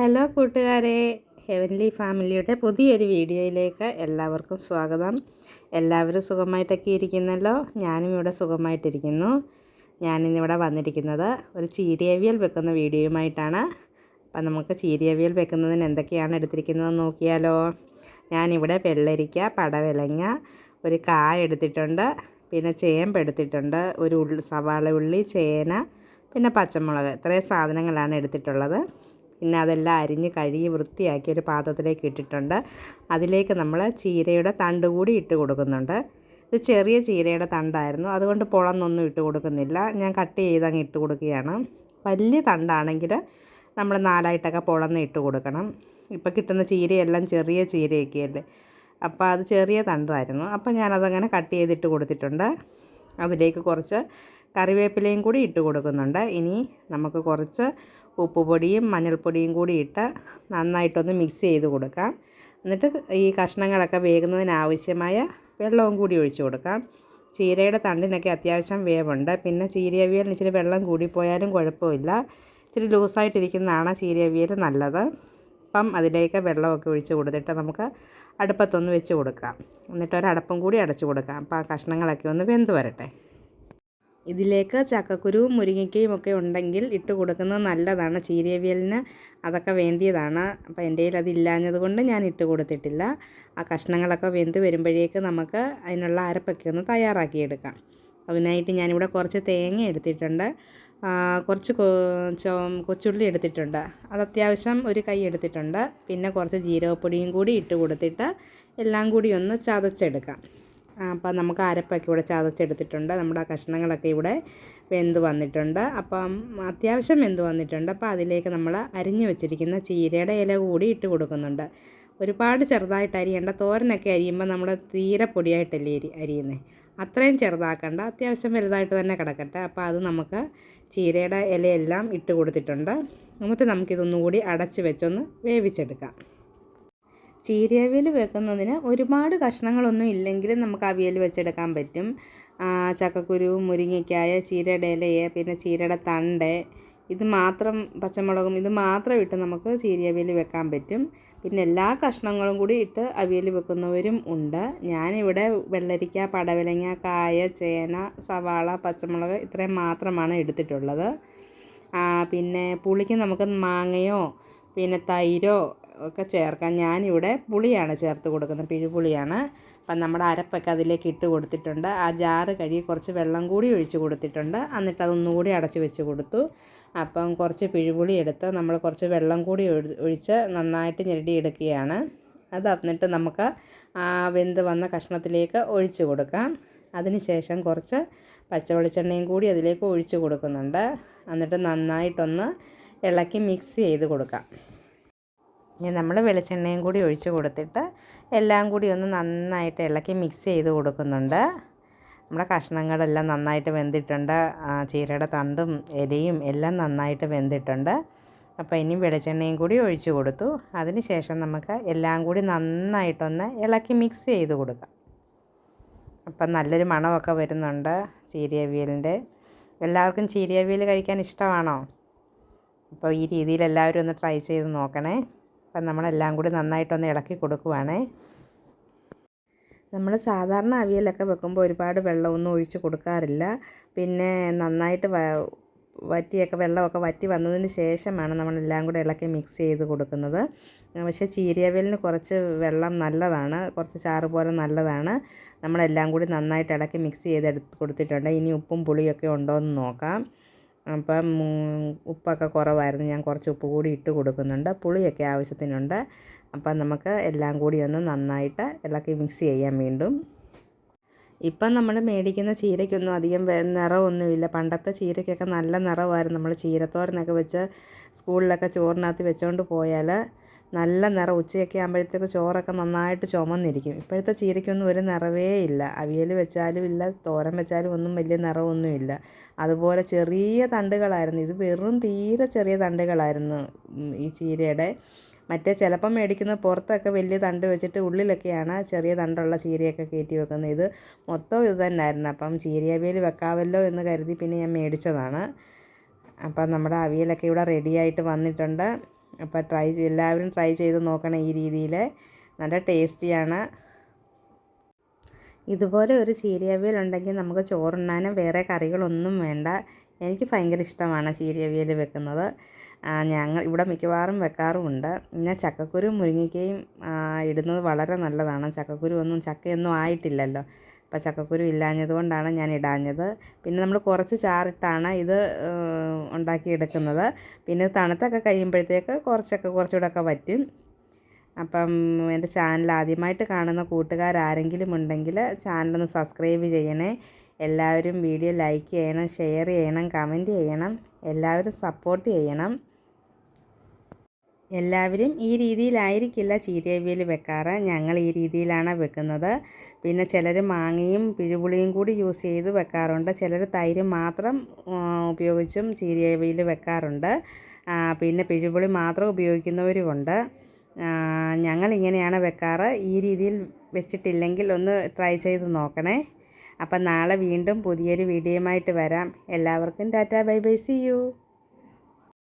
Hello കൂട്ടുകാരെ heavenly ഫാമിലിയുടെ പുതിയൊരു വീഡിയോയിലേക്ക് എല്ലാവർക്കും സ്വാഗതം. എല്ലാവരും സുഖമായിട്ടൊക്കെ ഇരിക്കുന്നല്ലോ? ഞാനും ഇവിടെ സുഖമായിട്ടിരിക്കുന്നു. ഞാനിന്നിവിടെ വന്നിരിക്കുന്നത് ഒരു ചീരിയവിയൽ വെക്കുന്ന വീഡിയോയുമായിട്ടാണ്. അപ്പം നമുക്ക് ചീരിയവിയൽ വെക്കുന്നതിന് എന്തൊക്കെയാണ് എടുത്തിരിക്കുന്നത് നോക്കിയാലോ? ഞാനിവിടെ വെള്ളരിക്ക പടവിലങ്ങ ഒരു കായ എടുത്തിട്ടുണ്ട് പിന്നെ ചേമ്പ് എടുത്തിട്ടുണ്ട് ഒരു ഉള്ളി സവാള ഉള്ളി ചേന പിന്നെ പച്ചമുളക്. ഇത്രയും സാധനങ്ങളാണ് എടുത്തിട്ടുള്ളത്. പിന്നെ അതെല്ലാം അരിഞ്ഞ് കഴുകി വൃത്തിയാക്കി ഒരു പാത്രത്തിലേക്ക് ഇട്ടിട്ടുണ്ട്. അതിലേക്ക് നമ്മൾ ചീരയുടെ തണ്ട് കൂടി ഇട്ട് കൊടുക്കുന്നുണ്ട്. ഇത് ചെറിയ ചീരയുടെ തണ്ടായിരുന്നു. അതുകൊണ്ട് പുളന്നൊന്നും ഇട്ട് കൊടുക്കുന്നില്ല. ഞാൻ കട്ട് ചെയ്ത് അങ്ങ് ഇട്ട് കൊടുക്കുകയാണ്. വലിയ തണ്ടാണെങ്കിൽ നമ്മൾ നാലായിട്ടൊക്കെ പുളന്ന് ഇട്ട് കൊടുക്കണം. ഇപ്പോൾ കിട്ടുന്ന ചീരയെല്ലാം ചെറിയ ചീരയൊക്കെയല്ലേ. അപ്പോൾ അത് ചെറിയ തണ്ടായിരുന്നു. അപ്പോൾ ഞാനതങ്ങനെ കട്ട് ചെയ്തിട്ട് കൊടുത്തിട്ടുണ്ട്. അതിലേക്ക് കുറച്ച് കറിവേപ്പിലയും കൂടി ഇട്ട് കൊടുക്കുന്നുണ്ട്. ഇനി നമുക്ക് കുറച്ച് ഉപ്പുപൊടിയും മഞ്ഞൾപ്പൊടിയും കൂടി ഇട്ട് നന്നായിട്ടൊന്ന് മിക്സ് ചെയ്ത് കൊടുക്കാം. എന്നിട്ട് ഈ കഷ്ണങ്ങളൊക്കെ വേകുന്നതിനാവശ്യമായ വെള്ളവും കൂടി ഒഴിച്ചു കൊടുക്കാം. ചീരയുടെ തണ്ടിനൊക്കെ അത്യാവശ്യം വേവുണ്ട്. പിന്നെ ചീരയവിയലിന് ഇച്ചിരി വെള്ളം കൂടിപ്പോയാലും കുഴപ്പമില്ല. ഇച്ചിരി ലൂസായിട്ടിരിക്കുന്നതാണ് ചീരയവിയൽ നല്ലത്. അപ്പം അതിലേക്ക് വെള്ളമൊക്കെ ഒഴിച്ച് കൊടുത്തിട്ട് നമുക്ക് അടുപ്പത്തൊന്ന് വെച്ച് കൊടുക്കാം. എന്നിട്ട് ഒരടപ്പും കൂടി അടച്ചു കൊടുക്കാം. അപ്പോൾ ആ കഷ്ണങ്ങളൊക്കെ ഒന്ന് വെന്ത് വരട്ടെ. ഇതിലേക്ക് ചക്കക്കുരുവും മുരിങ്ങയ്ക്കയും ഒക്കെ ഉണ്ടെങ്കിൽ ഇട്ട് കൊടുക്കുന്നത് നല്ലതാണ്. ചീരവിയലിന് അതൊക്കെ വേണ്ടിയതാണ്. അപ്പോൾ എന്റെ കയ്യിൽ അതില്ലാഞ്ഞത് കൊണ്ട് ഞാൻ ഇട്ട് കൊടുത്തിട്ടില്ല. ആ കഷ്ണങ്ങളൊക്കെ വെന്ത് വരുമ്പോഴേക്ക് നമുക്ക് അതിനുള്ള അരപ്പൊക്കെ ഒന്ന് തയ്യാറാക്കിയെടുക്കാം അതിനായിട്ട് ഞാനിവിടെ കുറച്ച് തേങ്ങ എടുത്തിട്ടുണ്ട്. കുറച്ച് കൊച്ചുള്ളി എടുത്തിട്ടുണ്ട്. അത് അത്യാവശ്യം ഒരു കൈ എടുത്തിട്ടുണ്ട്. പിന്നെ കുറച്ച് ജീരകപ്പൊടിയും കൂടി ഇട്ട് കൊടുത്തിട്ട് എല്ലാം കൂടി ഒന്ന് ചതച്ചെടുക്കാം. അപ്പം നമുക്ക് അരപ്പൊക്കെ ഇവിടെ ചതച്ചെടുത്തിട്ടുണ്ട്. നമ്മുടെ കഷ്ണങ്ങളൊക്കെ ഇവിടെ വെന്ത് വന്നിട്ടുണ്ട്. അപ്പം അത്യാവശ്യം വെന്ത് വന്നിട്ടുണ്ട്. അപ്പോൾ അതിലേക്ക് നമ്മൾ അരിഞ്ഞു വെച്ചിരിക്കുന്ന ചീരയുടെ ഇല കൂടി ഇട്ട് കൊടുക്കുന്നുണ്ട്. ഒരുപാട് ചെറുതായിട്ട് അരിയേണ്ട. തോരനൊക്കെ അരിയുമ്പോൾ നമ്മൾ തീരെ പൊടിയായിട്ടല്ലേ അരി അരിയുന്നത് അത്രയും ചെറുതാക്കണ്ട. അത്യാവശ്യം വലുതായിട്ട് തന്നെ കിടക്കട്ടെ. അപ്പോൾ അത് നമുക്ക് ചീരയുടെ ഇലയെല്ലാം ഇട്ട് കൊടുത്തിട്ടുണ്ട്. എന്നിട്ട് നമുക്കിതൊന്നുകൂടി അടച്ച് വെച്ചൊന്ന് വേവിച്ചെടുക്കാം. ചീരയവിയൽ വെക്കുന്നതിന് ഒരുപാട് കഷ്ണങ്ങളൊന്നും ഇല്ലെങ്കിലും നമുക്ക് അവിയൽ വെച്ചെടുക്കാൻ പറ്റും. ചക്കക്കുരു മുരിങ്ങയ്ക്കായ ചീരയുടെ ഇലയെ പിന്നെ ചീരയുടെ തണ്ട്. ഇത് മാത്രം പച്ചമുളകും ഇത് മാത്രം ഇട്ട് നമുക്ക് ചീരയവിയൽ വെക്കാൻ പറ്റും. പിന്നെ എല്ലാ കഷ്ണങ്ങളും കൂടി ഇട്ട് അവിയൽ വെക്കുന്നവരും ഉണ്ട്. ഞാനിവിടെ വെള്ളരിക്ക പടവലങ്ങ കായ ചേന സവാള പച്ചമുളക് ഇത്രയും മാത്രമാണ് എടുത്തിട്ടുള്ളത്. പിന്നെ പുളിക്ക് നമുക്ക് മാങ്ങയോ പിന്നെ തൈരോ ഒക്കെ ചേർക്കാം ഞാനിവിടെ പുളിയാണ് ചേർത്ത് കൊടുക്കുന്നത്. പിഴുപുളിയാണ്. അപ്പം നമ്മുടെ അരപ്പൊക്കെ അതിലേക്ക് ഇട്ട് കൊടുത്തിട്ടുണ്ട്. ആ ജാറ് കഴുകി കുറച്ച് വെള്ളം കൂടി ഒഴിച്ച് കൊടുത്തിട്ടുണ്ട്. എന്നിട്ട് അതൊന്നുകൂടി അടച്ച് വെച്ച് കൊടുത്തു. അപ്പം കുറച്ച് പിഴുപുളി എടുത്ത് നമ്മൾ കുറച്ച് വെള്ളം കൂടി ഒഴിച്ച് നന്നായിട്ട് ഞെരടിയെടുക്കുകയാണ് അത് എന്നിട്ട് നമുക്ക് ആ വെന്ത് വന്ന കഷ്ണത്തിലേക്ക് ഒഴിച്ച് കൊടുക്കാം. അതിനുശേഷം കുറച്ച് പച്ചവെളിച്ചെണ്ണയും കൂടി അതിലേക്ക് ഒഴിച്ച് കൊടുക്കുന്നുണ്ട്. എന്നിട്ട് നന്നായിട്ടൊന്ന് ഇളക്കി മിക്സ് ചെയ്ത് കൊടുക്കാം. ഇനി നമ്മൾ വെളിച്ചെണ്ണയും കൂടി ഒഴിച്ച് കൊടുത്തിട്ട് എല്ലാം കൂടി ഒന്ന് നന്നായിട്ട് ഇളക്കി മിക്സ് ചെയ്ത് കൊടുക്കുന്നുണ്ട്. നമ്മുടെ കഷ്ണങ്ങളെല്ലാം നന്നായിട്ട് വെന്തിട്ടുണ്ട്. ചീരയുടെ തണ്ടും ഇലയും എല്ലാം നന്നായിട്ട് വെന്തിട്ടുണ്ട്. അപ്പോൾ ഇനി വെളിച്ചെണ്ണയും കൂടി ഒഴിച്ച് കൊടുത്തു. അതിന് ശേഷം നമുക്ക് എല്ലാം കൂടി നന്നായിട്ടൊന്ന് ഇളക്കി മിക്സ് ചെയ്ത് കൊടുക്കാം. അപ്പം നല്ലൊരു മണമൊക്കെ വരുന്നുണ്ട് ചീരയവിയലിന്റെ. എല്ലാവർക്കും ചീരയവിയൽ കഴിക്കാൻ ഇഷ്ടമാണോ? അപ്പോൾ ഈ രീതിയിൽ എല്ലാവരും ഒന്ന് ട്രൈ ചെയ്ത് നോക്കണേ. അപ്പം നമ്മളെല്ലാം കൂടി നന്നായിട്ടൊന്ന് ഇളക്കി കൊടുക്കുവാണേ. നമ്മൾ സാധാരണ അവിയലൊക്കെ വെക്കുമ്പോൾ ഒരുപാട് വെള്ളമൊന്നും ഒഴിച്ച് കൊടുക്കാറില്ല. പിന്നെ നന്നായിട്ട് വറ്റിയൊക്കെ വെള്ളമൊക്കെ വറ്റി വന്നതിന് ശേഷമാണ് നമ്മളെല്ലാം കൂടെ ഇളക്കി മിക്സ് ചെയ്ത് കൊടുക്കുന്നത്. പക്ഷേ ചീരിയവലിന് കുറച്ച് വെള്ളം നല്ലതാണ് കുറച്ച് ചാറ് പോലെ നല്ലതാണ്. നമ്മളെല്ലാം കൂടി നന്നായിട്ട് ഇളക്കി മിക്സ് ചെയ്ത് എടുത്ത് കൊടുത്തിട്ടുണ്ട്. ഇനി ഉപ്പും പുളിയൊക്കെ ഉണ്ടോ എന്ന് നോക്കാം. അപ്പം ഉപ്പൊക്കെ കുറവായിരുന്നു. ഞാൻ കുറച്ച് ഉപ്പ് കൂടി ഇട്ട് കൊടുക്കുന്നുണ്ട്. പുളിയൊക്കെ ആവശ്യത്തിനുണ്ട്. അപ്പം നമുക്ക് എല്ലാം കൂടി ഒന്ന് നന്നായിട്ട് ഇളക്കി മിക്സ് ചെയ്യാൻ വീണ്ടും. ഇപ്പം നമ്മൾ മേടിക്കുന്ന ചീരയ്ക്കൊന്നും അധികം നിറമൊന്നുമില്ല പണ്ടത്തെ ചീരയ്ക്കൊക്കെ നല്ല നിറമായിരുന്നു നമ്മൾ ചീരത്തോരനൊക്കെ വെച്ച് സ്കൂളിലൊക്കെ ചോറിനകത്ത് വെച്ചുകൊണ്ട് പോയാൽ നല്ല നിറം. ഉച്ചയൊക്കെ ആകുമ്പോഴത്തേക്ക് ചോറൊക്കെ നന്നായിട്ട് ചുമന്നിരിക്കും. ഇപ്പോഴത്തെ ചീരയ്ക്കൊന്നും ഒരു നിറവേ ഇല്ല. അവിയൽ വെച്ചാലും ഇല്ല തോരൻ വെച്ചാലും ഒന്നും വലിയ നിറമൊന്നുമില്ല അതുപോലെ ചെറിയ തണ്ടുകളായിരുന്നു. ഇത് വെറും തീരെ ചെറിയ തണ്ടുകളായിരുന്നു ഈ ചീരയുടെ. മറ്റേ ചിലപ്പം മേടിക്കുന്ന പുറത്തൊക്കെ വലിയ തണ്ട് വെച്ചിട്ട് ഉള്ളിലൊക്കെയാണ് ചെറിയ തണ്ടുള്ള ചീരയൊക്കെ കയറ്റി വെക്കുന്നത്. ഇത് മൊത്തം ഇത് തന്നെയായിരുന്നു അപ്പം ചീരയവിയൽ വെക്കാമല്ലോ എന്ന് കരുതി പിന്നെ ഞാൻ മേടിച്ചതാണ്. അപ്പം നമ്മുടെ അവിയലൊക്കെ ഇവിടെ റെഡിയായിട്ട് വന്നിട്ടുണ്ട്. അപ്പോൾ ട്രൈ എല്ലാവരും ട്രൈ ചെയ്ത് നോക്കണം ഈ രീതിയിൽ. നല്ല ടേസ്റ്റിയാണ്. ഇതുപോലെ ഒരു ചീരയവിയൽ ഉണ്ടെങ്കിൽ നമുക്ക് ചോറുണ്ണാനും വേറെ കറികളൊന്നും വേണ്ട. എനിക്ക് ഭയങ്കര ഇഷ്ടമാണ് ചീരയവിയൽ വെക്കുന്നത്. ഞങ്ങൾ ഇവിടെ മിക്കവാറും വെക്കാറുമുണ്ട്. പിന്നെ ചക്കക്കുരു മുരിങ്ങയ്ക്കയും ഇടുന്നത് വളരെ നല്ലതാണ്. ചക്കക്കുരു ഒന്നും ചക്കയൊന്നും ആയിട്ടില്ലല്ലോ. അപ്പോൾ ചക്കക്കുരു ഇല്ലാഞ്ഞത് കൊണ്ടാണ് ഞാൻ ഇടാഞ്ഞത്. പിന്നെ നമ്മൾ കുറച്ച് ചാറിട്ടാണ് ഇത് ഉണ്ടാക്കിയെടുക്കുന്നത്. പിന്നെ തണുത്തൊക്കെ കഴിയുമ്പോഴത്തേക്ക് കുറച്ചൊക്കെ കുറച്ചുകൂടെ ഒക്കെ വറ്റും. അപ്പം എന്റെ ചാനൽ ആദ്യമായിട്ട് കാണുന്ന കൂട്ടുകാരാരെങ്കിലും ഉണ്ടെങ്കിൽ ചാനലൊന്ന് സബ്സ്ക്രൈബ് ചെയ്യണേ. എല്ലാവരും വീഡിയോ ലൈക്ക് ചെയ്യണം ഷെയർ ചെയ്യണം കമന്റ് ചെയ്യണം. എല്ലാവരും സപ്പോർട്ട് ചെയ്യണം. എല്ലാവരും ഈ രീതിയിലായിരിക്കില്ല ചീരയവിയൽ വെക്കാറ്. ഞങ്ങൾ ഈ രീതിയിലാണ് വെക്കുന്നത്. പിന്നെ ചിലർ മാങ്ങയും പിഴുപുളിയും കൂടി യൂസ് ചെയ്ത് വെക്കാറുണ്ട്. ചിലർ തൈര് മാത്രം ഉപയോഗിച്ചും ചീരയവിയൽ വെക്കാറുണ്ട്. പിന്നെ പിഴുപുളി മാത്രം ഉപയോഗിക്കുന്നവരുമുണ്ട്. ഞങ്ങൾ ഇങ്ങനെയാണ് വെക്കാറ്. ഈ രീതിയിൽ വെച്ചിട്ടില്ലെങ്കിൽ ഒന്ന് ട്രൈ ചെയ്ത് നോക്കണേ. അപ്പം നാളെ വീണ്ടും പുതിയൊരു വീഡിയോയുമായിട്ട് വരാം. എല്ലാവർക്കും tata bye bye see you.